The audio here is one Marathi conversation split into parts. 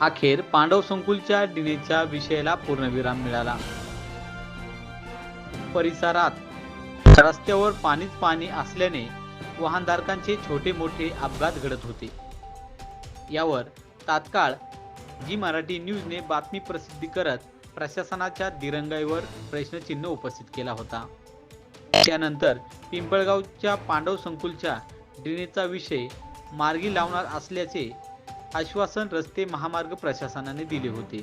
अखेर पांडव संकुलच्या डिनेच्या विषयाला पूर्णविराम मिळाला. परिसरात रस्त्यावर पाणीच पाणी असल्याने वाहनधारकांचे छोटे मोठे अपघात घडत होते. यावर तात्काळ जी मराठी न्यूजने बातमी प्रसिद्धी करत प्रशासनाच्या दिरंगाईवर प्रश्नचिन्ह उपस्थित केला होता. त्यानंतर पिंपळगावच्या पांडव संकुलच्या ड्रेनेजचा विषय मार्गी लावणार असल्याचे आश्वासन रस्ते महामार्ग प्रशासनाने दिले होते.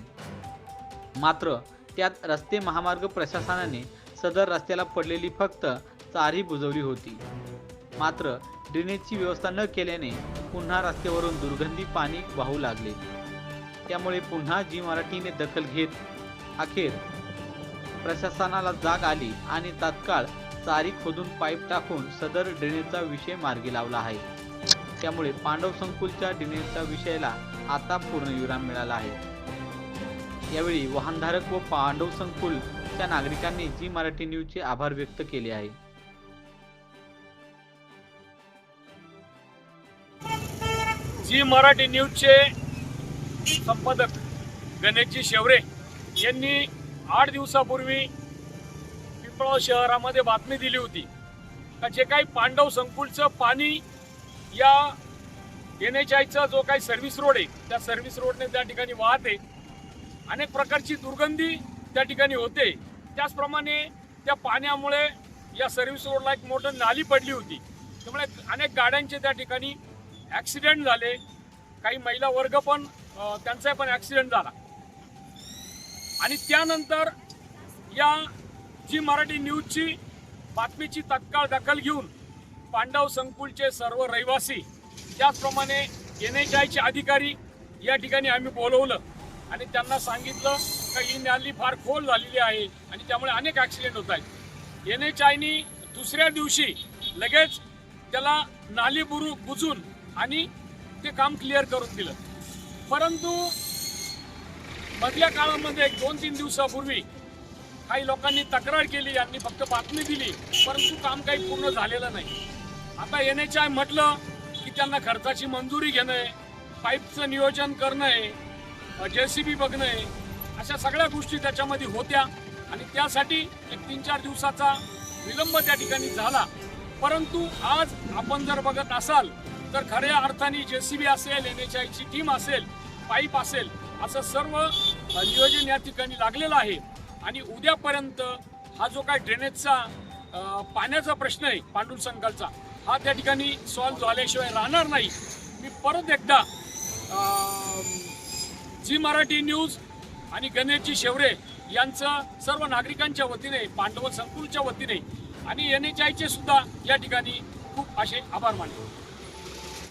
मात्र त्यात रस्ते महामार्ग प्रशासनाने सदर रस्त्याला पडलेली फक्त चारी बुजवली होती. मात्र ड्रेनेजची व्यवस्था न केल्याने पुन्हा रस्त्यावरून दुर्गंधी पाणी वाहू लागले. त्यामुळे पुन्हा जी मराठीने दखल घेत अखेर प्रशासनाला जाग आली आणि तात्काळ चारी खोदून पाईप टाकून सदर ड्रेनेजचा विषय मार्गी लावला आहे. त्यामुळे पांडव संकुलच्या डिनेरच्या विषयाला आता पूर्णविराम मिळाला आहे. यावेळी वाहनधारक व पांडव संकुलच्या नागरिकांनी जी मराठी न्यूजचे आभार व्यक्त केले आहे. जी मराठी न्यूजचे संपादक गणेशजी शेवरे यांनी आठ दिवसापूर्वी पिंपळाव शहरामध्ये बातमी दिली होती का जे काही पांडव संकुलचं पाणी या एन एच आयचा जो काही सर्व्हिस रोड आहे त्या सर्व्हिस रोडने त्या ठिकाणी वाहते अनेक प्रकारची दुर्गंधी त्या ठिकाणी होते. त्याचप्रमाणे त्या पाण्यामुळे या सर्व्हिस रोडला एक मोठं नाली पडली होती. त्यामुळे अनेक गाड्यांचे त्या ठिकाणी ॲक्सिडेंट झाले. काही महिला वर्ग पण त्यांचा पण ॲक्सिडेंट झाला. आणि त्यानंतर या जी मराठी न्यूजची बातमीची तत्काळ दखल घेऊन पांडव संकुलचे सर्व रहिवासी त्याचप्रमाणे एन एच आयचे अधिकारी या ठिकाणी आम्ही बोलवलं आणि त्यांना सांगितलं का ही नाली फार खोल झालेली आहे आणि त्यामुळे अनेक ॲक्सिडेंट होत आहेत. एन एच आयनी दुसऱ्या दिवशी लगेच त्याला नाली बुरू बुजून आणि ते काम क्लिअर करून दिलं. परंतु मधल्या काळामध्ये एक दोन तीन दिवसापूर्वी काही लोकांनी तक्रार केली यांनी फक्त बातमी दिली परंतु काम काही पूर्ण झालेलं नाही. आता एन एच आय म्हटलं की त्यांना खर्चाची मंजुरी घेणं आहे पाईपचं नियोजन करणं आहे जे सी बी बघणं आहे अशा सगळ्या गोष्टी त्याच्यामध्ये होत्या. आणि त्यासाठी एक तीन चार दिवसाचा विलंब त्या ठिकाणी झाला. परंतु आज आपण जर बघत असाल तर खऱ्या अर्थाने जे सी बी असेल एन एच आयची टीम असेल पाईप असेल असं सर्व नियोजन या ठिकाणी लागलेलं आहे. आणि उद्यापर्यंत हा जो काय ड्रेनेजचा पाण्याचा प्रश्न आहे पांडुर संकलचा हा त्या ठिकाणी सॉल्व्ह झाल्याशिवाय राहणार नाही. मी परत एकदा झी मराठी न्यूज आणि गणेशजी शेवरे यांचं सर्व नागरिकांच्या वतीने पांडव संकुलच्या वतीने आणि एन एच आयचे सुद्धा या ठिकाणी खूप असे आभार मानले